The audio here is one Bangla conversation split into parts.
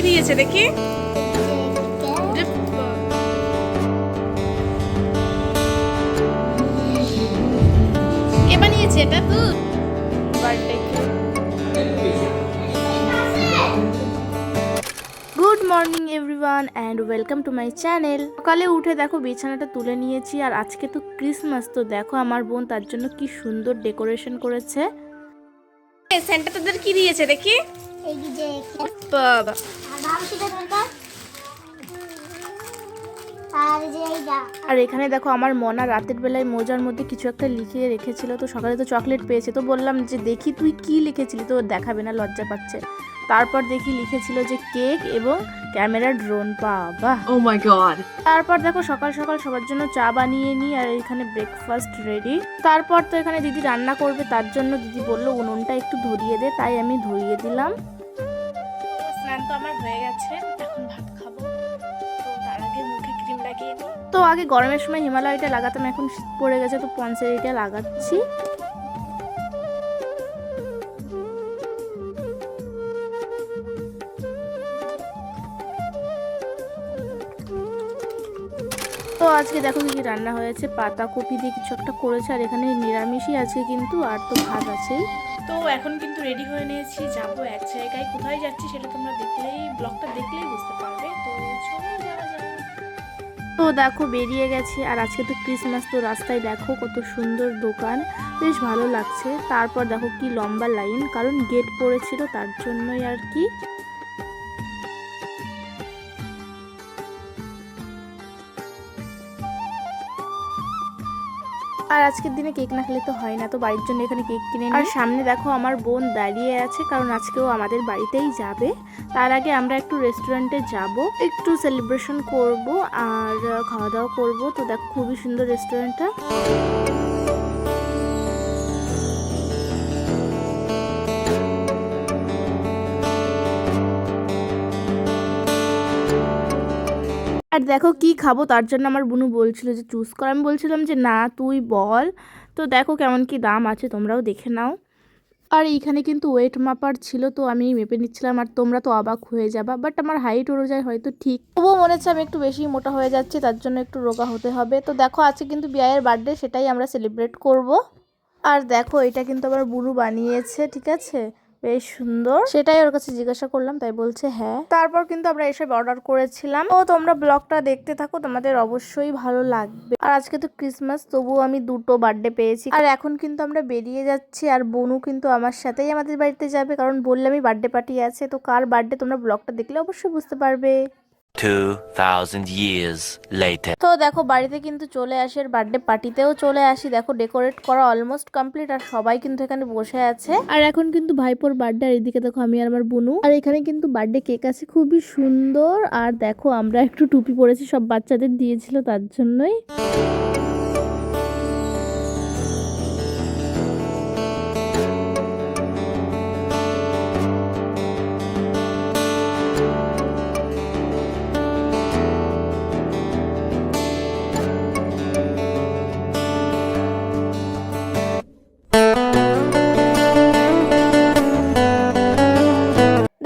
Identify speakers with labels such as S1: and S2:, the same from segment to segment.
S1: কি দিয়েছে দেখি? কে বানিয়েছে এটা birthday good morning everyone and welcome to my channel সকালে উঠে দেখো বিছানাটা তুলে নিয়েছি আর আজকে তো ক্রিসমাস তো দেখো আমার বোন তার জন্য কি সুন্দর ডেকোরেশন করেছে। সেন্টা তোদের কি দিয়েছে দেখি? বাবা।
S2: আর
S1: এখানে দেখো আমার মনা রাতের বেলায় মোজার মধ্যে কিছু একটা লিখে রেখেছিল তো সকালে তো চকলেট পেয়েছে। তো বললাম যে দেখি তুই কি লিখেছিলি? তো দেখাবে না লজ্জা পাচ্ছে। তারপর দেখি লিখেছিল যে কেক এবং ক্যামেরা ড্রোন বাবা।
S3: ও my god.
S1: তারপর দেখো সকাল সকাল সবার জন্য চা বানিয়ে নিই আর এখানে ব্রেকফাস্ট রেডি তারপর তো এখানে দিদি রান্না করবে তার জন্য দিদি বলল উনুনটা একটু ধরিয়ে দে। তাই আমি ধরিয়ে দিলাম। স্নান তো আমার হয়ে গেছে এখন ভাত খাব। তো তার আগে মুখে ক্রিম লাগিয়ে তো আগে গরমের সময় হিমালয়টা লাগাতাম এখন শীত পড়ে গেছে তো পন্সেরিটা লাগাচ্ছি। তো আজকে দেখো কি রান্না হয়েছে পাতাকপি দিয়ে কিছু একটা করেছে আর এখানে নিরামিষই আছে কিন্তু আর তো ভাত আছেই। তো এখন কিন্তু রেডি হয়ে নিয়েছি যাব এক জায়গায়। কোথায় যাচ্ছি সেটা তোমরা দেখলেই ব্লগটা দেখলেই বুঝতে পারবে। তো চলো যাওয়া যাক। তো দেখো বেরিয়ে গেছে আর আজকে তো ক্রিসমাস তো রাস্তায় দেখো কত সুন্দর দোকান বেশ ভালো লাগছে। তারপর দেখো কি লম্বা লাইন কারণ গেট পড়েছিল তার জন্যই আর কি। আর আজকের দিনে কেক না খেলে তো হয় না, তো বাড়ির জন্য এখানে কেক কিনে। আর সামনে দেখো আমার বোন দাঁড়িয়ে আছে, কারণ আজকেও আমাদের বাড়িতেই যাবে। তার আগে আমরা একটু রেস্টুরেন্টে যাব, একটু সেলিব্রেশন করব, আর খাওয়া দাওয়া করব। তো দেখো খুবই সুন্দর রেস্টুরেন্টটা আর দেখো কি খাব? তার জন্য আমার বুনু বলছিল যে, চুজ কর। আমি বলছিলাম যে, না, তুই বল। তো দেখো কেমন কি দাম আছে, তোমরাও দেখে নাও। আর এইখানে কিন্তু ওয়েট মাপার ছিল, তো আমি মেপে নিচ্ছিলাম। আর তোমরা তো অবাক হয়ে যাবা বাট আমার হাইট অনুযায়ী হয়তো ঠিক। তবুও মনে হচ্ছে আমি একটু বেশি মোটা হয়ে যাচ্ছে, তার জন্য একটু রোগা হতে হবে। তো দেখো, আজকে কিন্তু বিয়ের বার্থডে সেটাই আমরা সেলিব্রেট করব। আর দেখো, এটা কিন্তু আমার বুনু বানিয়েছে, ঠিক আছে? বেশ সুন্দর। সেটাই ওর কাছে জিজ্ঞাসা করলাম তাই বলছে হ্যাঁ। তারপর কিন্তু আমরা এসব অর্ডার করেছিলাম। ও তোমরা ব্লগটা দেখতে থাকো তোমাদের অবশ্যই ভালো লাগবে। আর আজকে তো ক্রিসমাস তবুও আমি দুটো বার্থডে পেয়েছি। আর এখন কিন্তু আমরা বেরিয়ে যাচ্ছি আর বনু কিন্তু আমার সাথেই আমাদের বাড়িতে যাবে। কারণ বললামই বার্থডে পার্টি আছে তো কার বার্থডে তোমরা ব্লগটা দেখলে অবশ্যই বুঝতে পারবে।
S4: 2,000 years later.
S1: তো দেখো বাড়িতে কিন্তু চলে আসি আর বার্থডে পার্টিতেও চলে আসি। দেখো ডেকোরেট করা অলমোস্ট কমপ্লিট আর সবাই কিন্তু এখানে বসে আছে। আর এখন কিন্তু ভাইপোর বার্থডে আর এদিকে দেখো আমি আর আমার বুনু। আর এখানে কিন্তু বার্থডে কেক আছে খুবই সুন্দর। আর দেখো আমরা একটু টুপি পরেছি সব বাচ্চাদের দিয়েছিল তার জন্যই।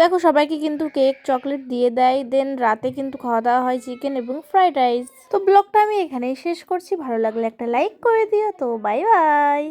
S1: দেখো, সবাইকে কিন্তু কেক, চকলেট দিয়ে দেয়। দেন রাতে কিন্তু খাওয়া দাওয়া হয় চিকেন এবং ফ্রাইড রাইস তো ব্লগটা আমি এখানেই শেষ করছি। ভালো লাগলে একটা লাইক করে দিও। তো বাই বাই